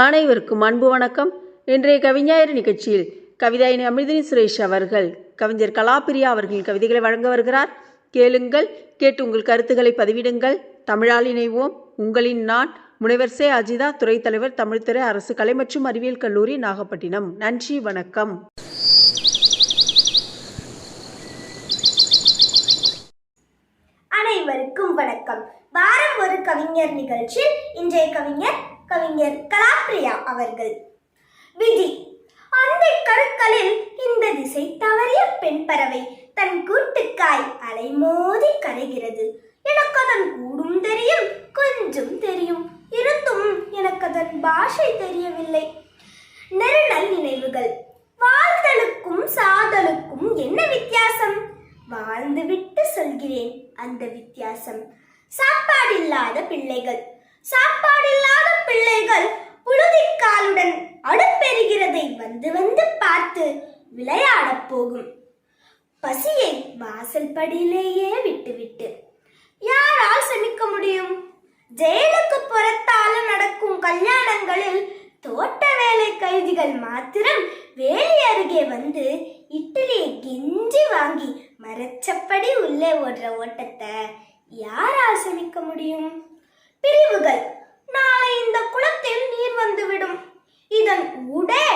அனைவருக்கும் அன்பு வணக்கம். இன்றைய கவிஞாயிறு நிகழ்ச்சியில் கவிதாயினி அமிர்தினி சுரேஷ் அவர்கள் கவிஞர் கலாபிரியா அவர்களின் கவிதைகளை வழங்க வருகிறார். கேளுங்கள் கேட்டு உங்கள் கருத்துக்களை பதிவிடுங்கள். தமிழால் இணைவோம். உங்களின் நான் முனைவர் சே அஜிதா துறைத் தலைவர் தமிழ்துறை அரசு கலை மற்றும் அறிவியல் கல்லூரி நாகப்பட்டினம். நன்றி வணக்கம். அனைவருக்கும் வணக்கம். வாரம் ஒரு கவிஞர் நிகழ்ச்சியில் இன்றைய கவிஞர் கவிஞர் கலாப்ரியா அவர்கள். விதி. அந்த கருக்களில் இந்த திசை தவறிய பெண் பறவை தன் கூட்டுக்காய் அலைமோதி கரைகிறது. எனக்கு அதன் கூடும் தெரியும் கொஞ்சம் தெரியும் இருந்தும் எனக்கு அதன் பாஷை தெரியவில்லை. நெருணல் நினைவுகள். வாழ்தலுக்கும் சாதலுக்கும் என்ன வித்தியாசம்? வாழ்ந்துவிட்டு சொல்கிறேன் அந்த வித்தியாசம். சாப்பாடில்லாத பிள்ளைகள். சாப்பாடில்லாத பிள்ளைகள் புழுதிக்காலுடன் அடுப்பெறுகிறதை வந்து வந்து பார்த்து விளையாடப் போகும். பசியை வாசல் படியிலேயே விட்டுவிட்டு யாரால் சமிக்க முடியும்? ஜெயிலுக்கு புறத்தால நடக்கும் கல்யாணங்களில் தோட்ட வேலை கைதிகள் மாத்திரம் வேலி அருகே வந்து இட்லியை கெஞ்சி வாங்கி மறைச்சப்படி உள்ளே ஓடுற ஓட்டத்தை யாரால் சமிக்க முடியும்? பிரிவுகள். நாளை இந்த குளத்தில் நீர் வந்துவிடும். இதன் ஊடே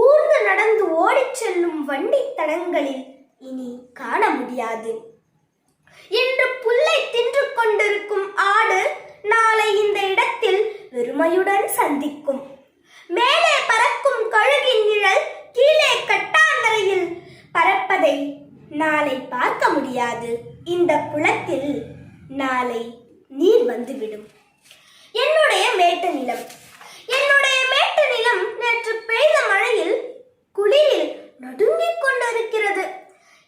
ஊர்ந்து நடந்து ஓடிச் செல்லும் வண்டி தடங்களில் இனி காண முடியாது. இன்று புல்லை தின்று கொண்டிருக்கும் ஆடு நாளை இந்த இடத்தில் வெறுமையுடன் சந்திக்கும். மேலே பறக்கும் கழுகின் நிழல் கீழே கட்டாந்தரையில் பறப்பதை நாளை பார்க்க முடியாது. இந்த குளத்தில் நாளை நீர் வந்துவிடும். என்னுடைய மேட்டு நிலம். என்னுடைய மேட்டு நிலம் நேற்று பெய்த மழையில் குளிரில் நடுங்கிக் கொண்டிருக்கிறது.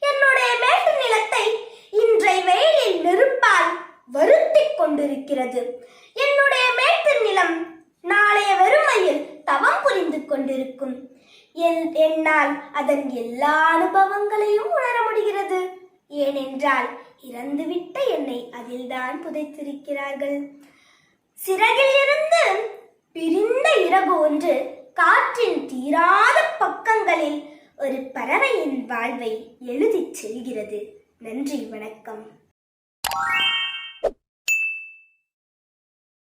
என்னுடைய மேட்டு நிலத்தை இன்றை வெயிலில் நெருப்பால் வருத்திக் கொண்டிருக்கிறது. என்னுடைய மேட்டு நிலம் நாளைய வெறுமையில் தவம் புரிந்து கொண்டிருக்கும். என் என்னால் அதன் எல்லா அனுபவங்களையும் உணர முடிகிறது. ஏனென்றால் இறந்துவிட்ட என்னை அதில்தான் புதைத்திருக்கிறார்கள். சிறகில் இருந்து பிரிந்த இறகு ஒன்று காற்றின் தீராத பக்கங்களில் ஒரு பறவையின் வாழ்வை எழுதிச் செல்கிறது. நன்றி வணக்கம்.